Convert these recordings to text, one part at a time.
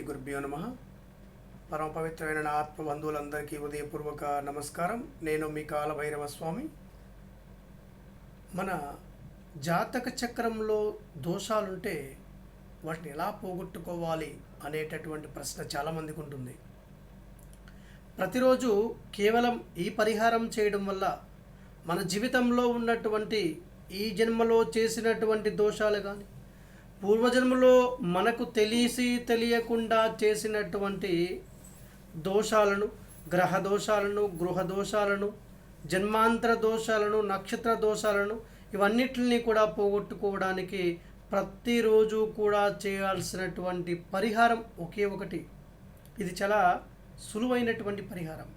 శ్రీ గురుభ్యో నమ. పరమ పవిత్రమైన నా ఆత్మ బంధువులందరికీ ఉదయపూర్వక నమస్కారం. నేను మీ కాలభైరవ స్వామి మన జాతక చక్రంలో దోషాలుంటే వాటిని ఎలా పోగొట్టుకోవాలి అనేటటువంటి ప్రశ్న చాలామందికి ఉంటుంది. ప్రతిరోజు కేవలం ఈ పరిహారం చేయడం వల్ల మన జీవితంలో ఉన్నటువంటి ఈ జన్మలో చేసినటువంటి దోషాలు కానీ పూర్వజన్మలో మనకు తెలిసి తెలియకుండా చేసినటువంటి దోషాలను గ్రహ దోషాలను గృహ దోషాలను జన్మాంతర దోషాలను నక్షత్ర దోషాలను ఇవన్నిటిని కూడా పోగొట్టుకోవడానికి ప్రతిరోజు కూడా చేయాల్సినటువంటి పరిహారం ఒకే ఒకటి. ఇది చాలా సులువైనటువంటి పరిహారం.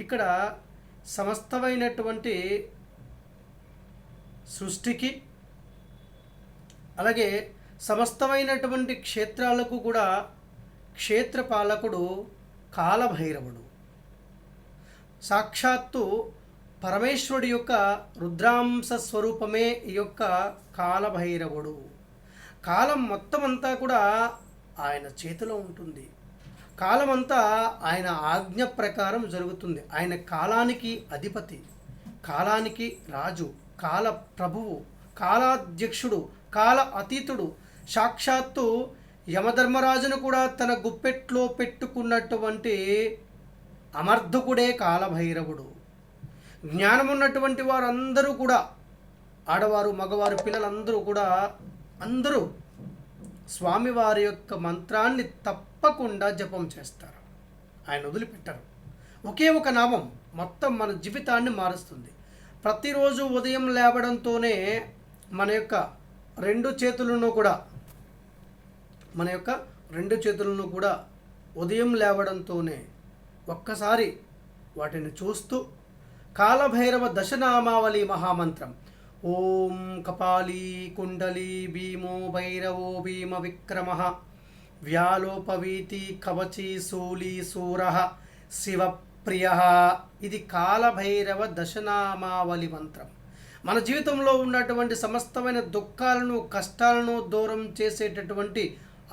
ఇక్కడ సమస్తమైనటువంటి సృష్టికి అలాగే సమస్తమైనటువంటి క్షేత్రాలకు కూడా క్షేత్రపాలకుడు కాలభైరవుడు. సాక్షాత్తు పరమేశ్వరుడి యొక్క రుద్రాంశ స్వరూపమే ఈ యొక్క కాలభైరవుడు. కాలం మొత్తం అంతా కూడా ఆయన చేతిలో ఉంటుంది. కాలం అంతా ఆయన ఆజ్ఞ ప్రకారం జరుగుతుంది. ఆయన కాలానికి అధిపతి కాలానికి రాజు కాల ప్రభువు కాలాధ్యక్షుడు కాల అతీతుడు. సాక్షాత్తు యమధర్మరాజును కూడా తన గుప్పెట్లో పెట్టుకున్నటువంటి అమర్ధకుడే కాలభైరవుడు. జ్ఞానం ఉన్నటువంటి వారందరూ కూడా ఆడవారు మగవారు పిల్లలందరూ కూడా అందరూ స్వామివారి యొక్క మంత్రాన్ని తప్పకుండా జపం చేస్తారు. ఆయన వదిలిపెట్టరు. ఒకే ఒక నామం మొత్తం మన జీవితాన్ని మారుస్తుంది. ప్రతిరోజు ఉదయం లేవడంతోనే మన యొక్క రెండు చేతులను కూడా మన యొక్క రెండు చేతులను కూడా ఉదయం లేవడంతోనే ఒక్కసారి వాటిని చూస్తూ కాలభైరవ దశనామావళి మహామంత్రం. ఓం కపాలీ కుండలీ భీమో భైరవో భీమ విక్రమ. వ్యాలోపవీతి కవచి శూలి శూర శివప్రియ. ఇది కాలభైరవ దశనామావళి మంత్రం. మన జీవితంలో ఉన్నటువంటి సమస్తమైన దుఃఖాలను కష్టాలను దూరం చేసేటటువంటి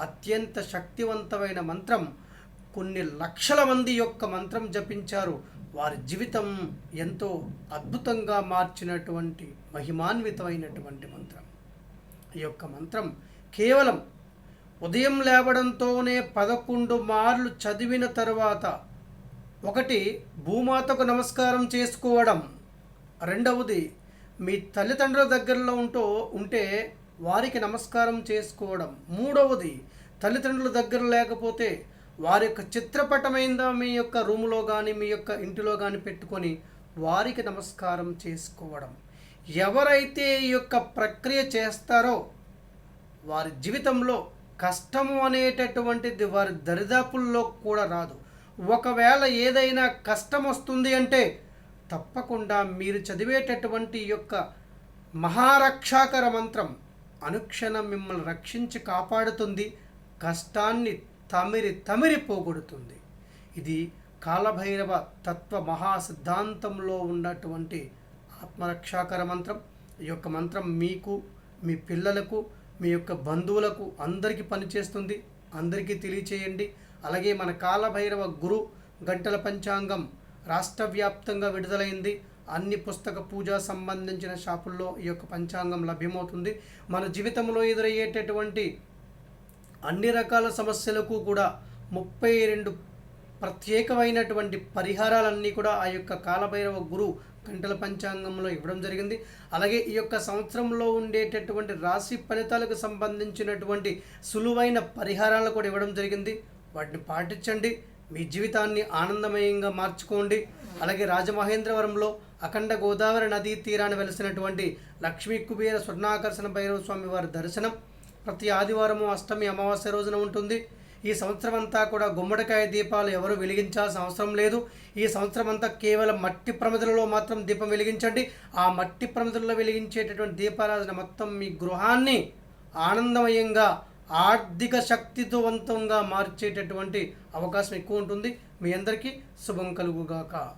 అత్యంత శక్తివంతమైన మంత్రం కొన్ని లక్షల మంది యొక్క మంత్రం జపించారు. వారి జీవితం ఎంతో అద్భుతంగా మార్చినటువంటి మహిమాన్వితమైనటువంటి మంత్రం. ఈ యొక్క మంత్రం కేవలం ఉదయం లేవడంతోనే పదకొండు మార్లు చదివిన తర్వాత ఒకటి భూమాతకు నమస్కారం చేసుకోవడం రెండవది మీ తల్లిదండ్రుల దగ్గరలో ఉంటూ ఉంటే వారికి నమస్కారం చేసుకోవడం. మూడవది తల్లిదండ్రుల దగ్గర లేకపోతే వారి యొక్క చిత్రపటమైందా మీ యొక్క రూములో కానీ మీ యొక్క ఇంటిలో కానీ పెట్టుకొని వారికి నమస్కారం చేసుకోవడం. ఎవరైతే ఈ యొక్క ప్రక్రియ చేస్తారో వారి జీవితంలో కష్టము అనేటటువంటిది వారి దరిదాపుల్లో కూడా రాదు. ఒకవేళ ఏదైనా కష్టం వస్తుంది అంటే తప్పకుండా మీరు చదివేటటువంటి యొక్క మహారక్షాకర మంత్రం అనుక్షణం మిమ్మల్ని రక్షించి కాపాడుతుంది కష్టాన్ని తమిరి తమిరి పోగొడుతుంది. ఇది కాలభైరవ తత్వ మహా సిద్ధాంతంలో ఉన్నటువంటి ఆత్మరక్షాకర మంత్రం. ఈ యొక్క మంత్రం మీకు మీ పిల్లలకు మీ యొక్క బంధువులకు అందరికీ పనిచేస్తుంది. అందరికీ తెలియచేయండి. అలాగే మన కాలభైరవ గురు గంటల పంచాంగం రాష్ట్ర వ్యాప్తంగా విడుదలైంది. అన్ని పుస్తక పూజ సంబంధించిన షాపుల్లో ఈ యొక్క పంచాంగం లభ్యమవుతుంది. మన జీవితంలో ఎదురయ్యేటటువంటి అన్ని రకాల సమస్యలకు కూడా ముప్పై రెండు ప్రత్యేకమైనటువంటి పరిహారాలన్నీ కూడా ఆ యొక్క కాలభైరవ గురు గంటల పంచాంగంలో ఇవ్వడం జరిగింది. అలాగే ఈ యొక్క సంవత్సరంలో ఉండేటటువంటి రాశి ఫలితాలకు సంబంధించినటువంటి సులువైన పరిహారాలు కూడా ఇవ్వడం జరిగింది. వాటిని పాటించండి. మీ జీవితాన్ని ఆనందమయంగా మార్చుకోండి. అలాగే రాజమహేంద్రవరంలో అఖండ గోదావరి నదీ తీరాన్ని వెలిసినటువంటి లక్ష్మీ కుబేర స్వర్ణాకర్షణ భైరవ స్వామి వారి దర్శనం ప్రతి ఆదివారము అష్టమి అమావాస్య రోజున ఉంటుంది. ఈ సంవత్సరం అంతా కూడా గుమ్మడికాయ దీపాలు ఎవరు వెలిగించాల్సిన అవసరం లేదు. ఈ సంవత్సరం అంతా కేవలం మట్టి ప్రమిదలలో మాత్రం దీపం వెలిగించండి. ఆ మట్టి ప్రమిదలలో వెలిగించేటటువంటి దీపారాధన మొత్తం మీ గృహాన్ని ఆనందమయంగా ఆర్థిక శక్తివంతంగా మార్చేటటువంటి అవకాశం ఎక్కువ ఉంటుంది. మీ అందరికీ శుభం కలుగుగాక.